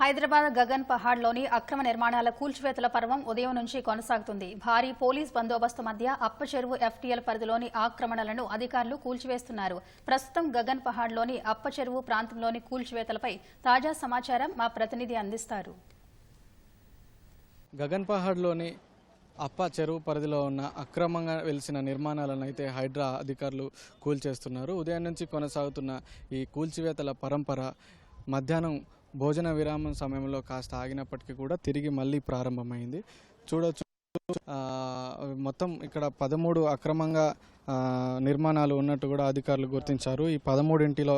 హైదరాబాద్ గగన్ పహాడ్లోని అక్రమ నిర్మాణాల కూల్చివేతల పర్వం ఉదయం నుంచి కొనసాగుతుంది. భారీ పోలీస్ బందోబస్తు మధ్య అప్పచెరువు ఎఫ్టీఎల్ పరిధిలోని ఆక్రమణలను అధికారులు కూల్చివేస్తున్నారు. ప్రస్తుతం గగన్ పహాడ్లోని అప్పచెరువు ప్రాంతంలోని కూల్చివేతలపై తాజా సమాచారం మా ప్రతినిధి అందిస్తారు. గగన్ పహాడ్లోని అప్ప చెరువు పరిధిలో ఉన్న అక్రమంగా వెలిసిన నిర్మాణాలను అయితే హైడ్రా అధికారులు కూల్చేస్తున్నారు. ఉదయం నుంచి కొనసాగుతున్న ఈ కూల్చివేతల పరంపర మధ్యాహ్నం భోజన విరామం సమయంలో కాస్త ఆగినప్పటికీ కూడా తిరిగి మళ్ళీ ప్రారంభమైంది. చూడొచ్చు మొత్తం ఇక్కడ పదమూడు అక్రమంగా నిర్మాణాలు ఉన్నట్టు కూడా అధికారులు గుర్తించారు. ఈ పదమూడింటిలో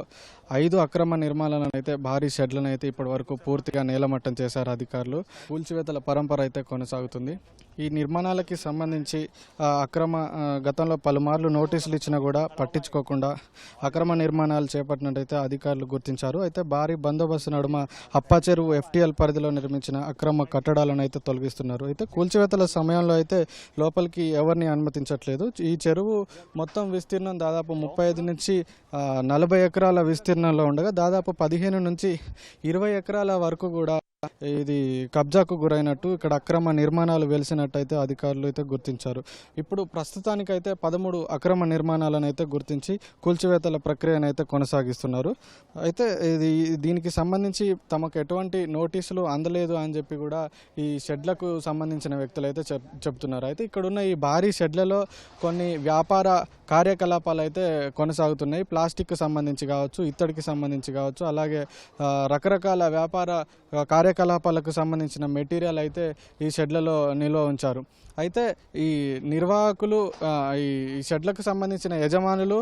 ఐదు అక్రమ నిర్మాణాలను అయితే భారీ షెడ్లను అయితే ఇప్పటి వరకు పూర్తిగా నేలమట్టం చేశారు అధికారులు. కూల్చివేతల పరంపర అయితే కొనసాగుతుంది. ఈ నిర్మాణాలకి సంబంధించి అక్రమ గతంలో పలుమార్లు నోటీసులు ఇచ్చినా కూడా పట్టించుకోకుండా అక్రమ నిర్మాణాలు చేపట్టినట్టయితే అధికారులు గుర్తించారు. అయితే భారీ బందోబస్తు నడుమ అప్పా చెరువు ఎఫ్టీఎల్ పరిధిలో నిర్మించిన అక్రమ కట్టడాలను అయితే తొలగిస్తున్నారు. అయితే కూల్చివేతల సమయంలో అయితే లోపలికి ఎవరిని అనుమతించట్లేదు. ఈ చెరువు మొత్తం విస్తీర్ణం దాదాపు ముప్పై ఐదు నుంచి నలభై ఎకరాల విస్తీర్ణంలో ఉండగా దాదాపు పదిహేను నుంచి ఇరవై ఎకరాల వరకు కూడా ఇది కబ్జాకు గురైనట్టు ఇక్కడ అక్రమ నిర్మాణాలు వెలిసినట్టయితే అధికారులు అయితే గుర్తించారు. ఇప్పుడు ప్రస్తుతానికైతే పదమూడు అక్రమ నిర్మాణాలను అయితే గుర్తించి కూల్చివేతల ప్రక్రియను అయితే కొనసాగిస్తున్నారు. అయితే ఇది దీనికి సంబంధించి తమకు ఎటువంటి నోటీసులు అందలేదు అని చెప్పి కూడా ఈ షెడ్లకు సంబంధించిన వ్యక్తులు అయితే చెప్ చెప్తున్నారు. అయితే ఇక్కడున్న ఈ భారీ షెడ్లలో కొన్ని వ్యాపార కార్యకలాపాలు అయితే కొనసాగుతున్నాయి. ప్లాస్టిక్ సంబంధించి కావచ్చు ఇత్తడికి సంబంధించి కావచ్చు అలాగే రకరకాల వ్యాపార కార్యకలాపాలకు సంబంధించిన మెటీరియల్ అయితే ఈ షెడ్లలో నిల్వ ఉంచారు. అయితే ఈ నిర్వాహకులు ఈ ఈ షెడ్లకు సంబంధించిన యజమానులు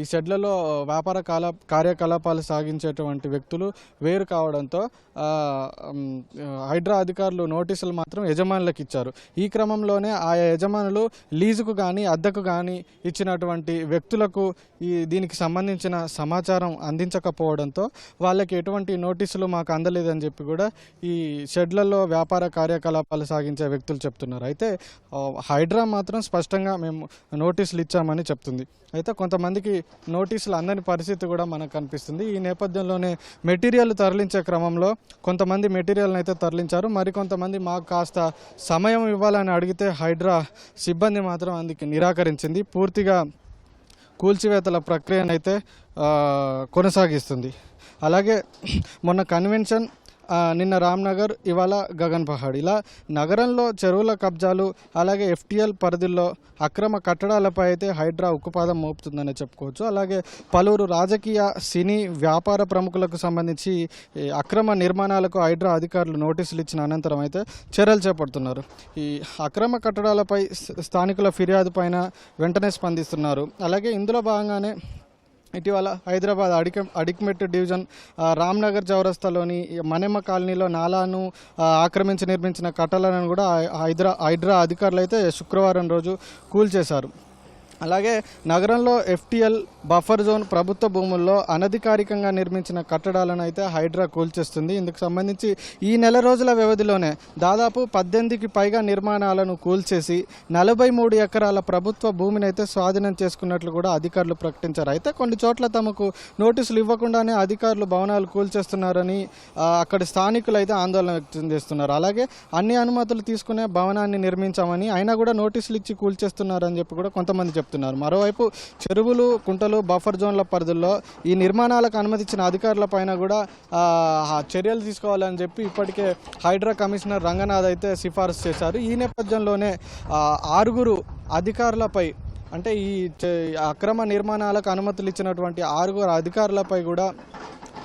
ఈ షెడ్లలో వ్యాపార కాల కార్యకలాపాలు సాగించేటువంటి వ్యక్తులు వేరు కావడంతో హైడ్రా అధికారులు నోటీసులు మాత్రం యజమానులకు ఇచ్చారు. ఈ క్రమంలోనే ఆయా యజమానులు లీజుకు కానీ అద్దెకు కానీ ఇచ్చినటువంటి వ్యక్తులకు ఈ దీనికి సంబంధించిన సమాచారం అందించకపోవడంతో వాళ్ళకి ఎటువంటి నోటీసులు మాకు అందలేదని చెప్పి కూడా ఈ షెడ్లలో వ్యాపార కార్యకలాపాలు సాగించే వ్యక్తులు చెప్తున్నారు. అయితే హైడ్రా మాత్రం స్పష్టంగా మేము నోటీసులు ఇచ్చామని చెప్తుంది. అయితే కొంతమందికి నోటీసులు అందని పరిస్థితి కూడా మనకు కనిపిస్తుంది. ఈ నేపథ్యంలోనే మెటీరియల్ తరలించే క్రమంలో కొంతమంది మెటీరియల్ని అయితే తరలించారు. మరికొంతమంది మాకు కాస్త సమయం ఇవ్వాలని అడిగితే హైడ్రా సిబ్బంది మాత్రం అందుకు నిరాకరించింది. పూర్తిగా కూల్చివేతల ప్రక్రియనైతే కొనసాగిస్తుంది. అలాగే మొన్న కన్వెన్షన్ నిన్న రామ్నగర్ ఇవాళ గగన్ పహాడ్. ఇలా నగరంలో చెరువుల కబ్జాలు అలాగే ఎఫ్టీఎల్ పరిధిలో అక్రమ కట్టడాలపై అయితే హైడ్రా ఉక్కుపాదం మోపుతుందని చెప్పుకోవచ్చు. అలాగే పలువురు రాజకీయ సినీ వ్యాపార ప్రముఖులకు సంబంధించి అక్రమ నిర్మాణాలకు హైడ్రా అధికారులు నోటీసులు ఇచ్చిన అనంతరం అయితే చర్యలు చేపడుతున్నారు. ఈ అక్రమ కట్టడాలపై స్థానికుల ఫిర్యాదు పైన వెంటనే స్పందిస్తున్నారు. అలాగే ఇందులో భాగంగానే ఇటీవల హైదరాబాద్ అడిక అడిక్మెట్ డివిజన్ రామ్నగర్ చౌరస్తాలోని మనెమ్మ కాలనీలో నాలాను ఆక్రమించి నిర్మించిన కట్టలను కూడా హైదరా హైడ్రా అధికారులు అయితే శుక్రవారం రోజు కూల్చేశారు. అలాగే నగరంలో ఎఫ్టీఎల్ బఫర్ జోన్ ప్రభుత్వ భూముల్లో అనధికారికంగా నిర్మించిన కట్టడాలను అయితే హైడ్రా కూల్చేస్తుంది. ఇందుకు సంబంధించి ఈ నెల రోజుల వ్యవధిలోనే దాదాపు పద్దెనిమిదికి పైగా నిర్మాణాలను కూల్చేసి నలభై మూడు ఎకరాల ప్రభుత్వ భూమిని అయితే స్వాధీనం చేసుకున్నట్లు కూడా అధికారులు ప్రకటించారు. అయితే కొన్ని చోట్ల తమకు నోటీసులు ఇవ్వకుండానే అధికారులు భవనాలు కూల్చేస్తున్నారని అక్కడి స్థానికులు అయితే ఆందోళన వ్యక్తం చేస్తున్నారు. అలాగే అన్ని అనుమతులు తీసుకునే భవనాన్ని నిర్మించామని అయినా కూడా నోటీసులు ఇచ్చి కూల్చేస్తున్నారని చెప్పి కూడా కొంతమంది చెప్తున్నారు. మరోవైపు చెరువులు కుంటలు బఫర్ జోన్ల పరిధుల్లో ఈ నిర్మాణాలకు అనుమతించిన అధికారుల పైన కూడా చర్యలు తీసుకోవాలని చెప్పి ఇప్పటికే హైడ్రా కమిషనర్ రంగనాథ్ అయితే సిఫారసు చేశారు. ఈ నేపథ్యంలోనే ఆరుగురు అధికారులపై అంటే ఈ చ- అక్రమ నిర్మాణాలకు అనుమతులు ఇచ్చినటువంటి ఆరుగురు అధికారులపై కూడా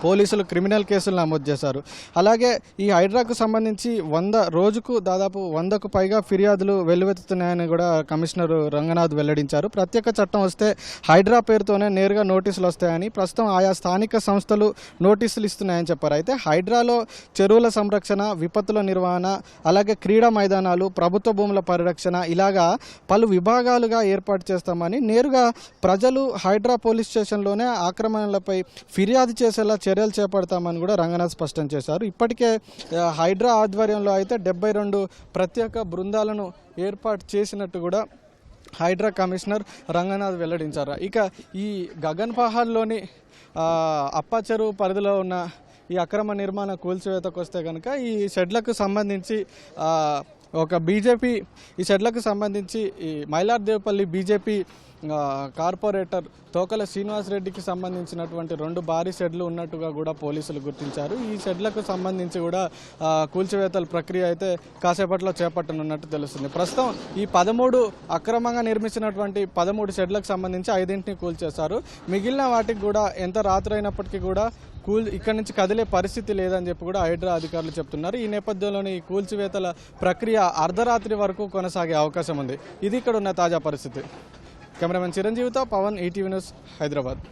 పోలీసులు క్రిమినల్ కేసులు నమోదు చేశారు. అలాగే ఈ హైడ్రాకు సంబంధించి వంద రోజుకు దాదాపు వందకు పైగా ఫిర్యాదులు వెల్లువెత్తుతున్నాయని కూడా కమిషనర్ రంగనాథ్ వెల్లడించారు. ప్రత్యేక చట్టం వస్తే హైడ్రా పేరుతోనే నేరుగా నోటీసులు వస్తాయని ప్రస్తుతం ఆయా స్థానిక సంస్థలు నోటీసులు ఇస్తున్నాయని చెప్పారు. అయితే హైడ్రాలో చెరువుల సంరక్షణ విపత్తుల నిర్వహణ అలాగే క్రీడా మైదానాలు ప్రభుత్వ భూముల పరిరక్షణ ఇలాగా పలు విభాగాలుగా ఏర్పాటు చేస్తామని నేరుగా ప్రజలు హైడ్రా పోలీస్ స్టేషన్లోనే ఆక్రమణలపై ఫిర్యాదు చేసేలా చర్యలు చేపడతామని కూడా రంగనాథ్ స్పష్టం చేశారు. ఇప్పటికే హైడ్రా ఆధ్వర్యంలో అయితే డెబ్బై రెండు ప్రత్యేక బృందాలను ఏర్పాటు చేసినట్టు కూడా హైడ్రా కమిషనర్ రంగనాథ్ వెల్లడించారు. ఇక ఈ గగన్ పహాల్లోని ఆ, పరిధిలో ఉన్న ఈ అక్రమ నిర్మాణ కూల్చివేతకు వస్తే కనుక ఈ షెడ్లకు సంబంధించి ఒక బీజేపీ ఈ షెడ్లకు సంబంధించి ఈ మైలార్దేవపల్లి బీజేపీ కార్పొరేటర్ తోకల శ్రీనివాసరెడ్డికి సంబంధించినటువంటి రెండు భారీ షెడ్లు ఉన్నట్టుగా కూడా పోలీసులు గుర్తించారు. ఈ షెడ్లకు సంబంధించి కూడా కూల్చివేతల ప్రక్రియ అయితే కాసేపట్లో చేపట్టనున్నట్టు తెలుస్తుంది. ప్రస్తుతం ఈ పదమూడు అక్రమంగా నిర్మించినటువంటి పదమూడు షెడ్లకు సంబంధించి ఐదింటిని కూల్చేశారు. మిగిలిన వాటికి కూడా ఎంత రాత్రి అయినప్పటికీ కూడా కూల్ ఇక్కడి నుంచి కదిలే పరిస్థితి లేదని చెప్పి కూడా హైడ్రా అధికారులు చెప్తున్నారు. ఈ నేపథ్యంలోని ఈ కూల్చివేతల ప్రక్రియ అర్ధరాత్రి వరకు కొనసాగే అవకాశం ఉంది. ఇది ఇక్కడ ఉన్న తాజా పరిస్థితి. కెమెరామెన్ చిరంజీవితో పవన్ ఈటీవీ న్యూస్ హైదరాబాద్.